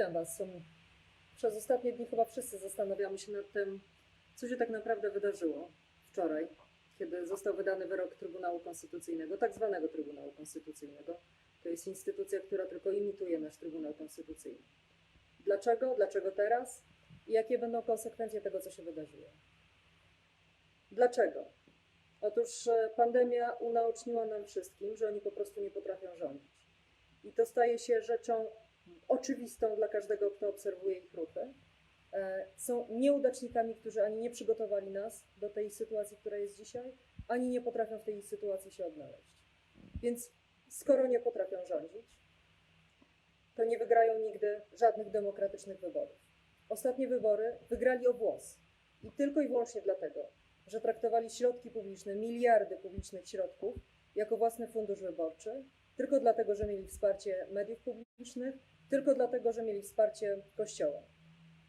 Witam Was. Przez ostatnie dni chyba wszyscy zastanawiamy się nad tym, co się tak naprawdę wydarzyło wczoraj, kiedy został wydany wyrok Trybunału Konstytucyjnego, tak zwanego Trybunału Konstytucyjnego. To jest instytucja, która tylko imituje nasz Trybunał Konstytucyjny. Dlaczego? Dlaczego teraz? I jakie będą konsekwencje tego, co się wydarzyło? Dlaczego? Otóż e, pandemia unaoczniła nam wszystkim, że oni po prostu nie potrafią rządzić. I to staje się rzeczą oczywistą dla każdego, kto obserwuje ich ruchy. E, Są nieudacznikami, którzy ani nie przygotowali nas do tej sytuacji, która jest dzisiaj, ani nie potrafią w tej sytuacji się odnaleźć. Więc skoro nie potrafią rządzić, to nie wygrają nigdy żadnych demokratycznych wyborów. Ostatnie wybory wygrali o głos. I tylko i wyłącznie dlatego, że traktowali środki publiczne, miliardy publicznych środków, jako własny fundusz wyborczy, tylko dlatego, że mieli wsparcie mediów publicznych, tylko dlatego, że mieli wsparcie Kościoła.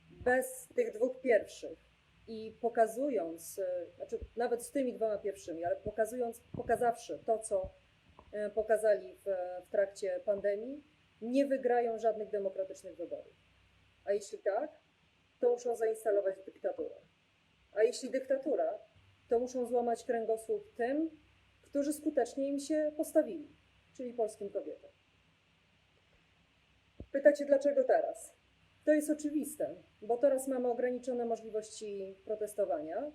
Bez tych dwóch pierwszych i pokazując, e, znaczy nawet z tymi dwoma pierwszymi, ale pokazując, pokazawszy to, co e, pokazali w, w trakcie pandemii, nie wygrają żadnych demokratycznych wyborów. A jeśli tak, to muszą zainstalować dyktaturę. A jeśli dyktatura, to muszą złamać kręgosłup tym, którzy skutecznie im się postawili, czyli polskim kobietom. Pytacie, dlaczego teraz? To jest oczywiste, bo teraz mamy ograniczone możliwości protestowania,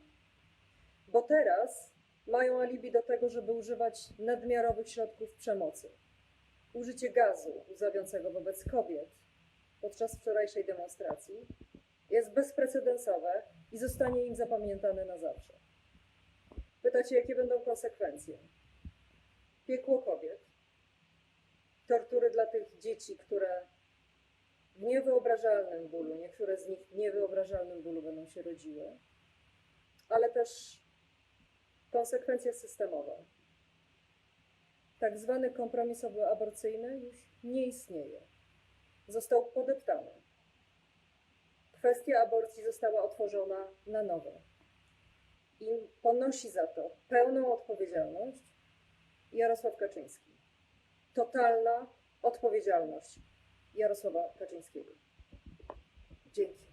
bo teraz mają alibi do tego, żeby używać nadmiarowych środków przemocy. Użycie gazu łzawiącego wobec kobiet podczas wczorajszej demonstracji jest bezprecedensowe i zostanie im zapamiętane na zawsze. Pytacie, jakie będą konsekwencje? Piekło kobiet, tortury dla tych dzieci, które w niewyobrażalnym bólu, niektóre z nich w niewyobrażalnym bólu będą się rodziły, ale też konsekwencje systemowe. Tak zwany kompromis aborcyjny już nie istnieje. Został podeptany. Kwestia aborcji została otworzona na nowo. I ponosi za to pełną odpowiedzialność Jarosław Kaczyński. Totalna odpowiedzialność Jarosława Kaczyńskiego. Dzięki.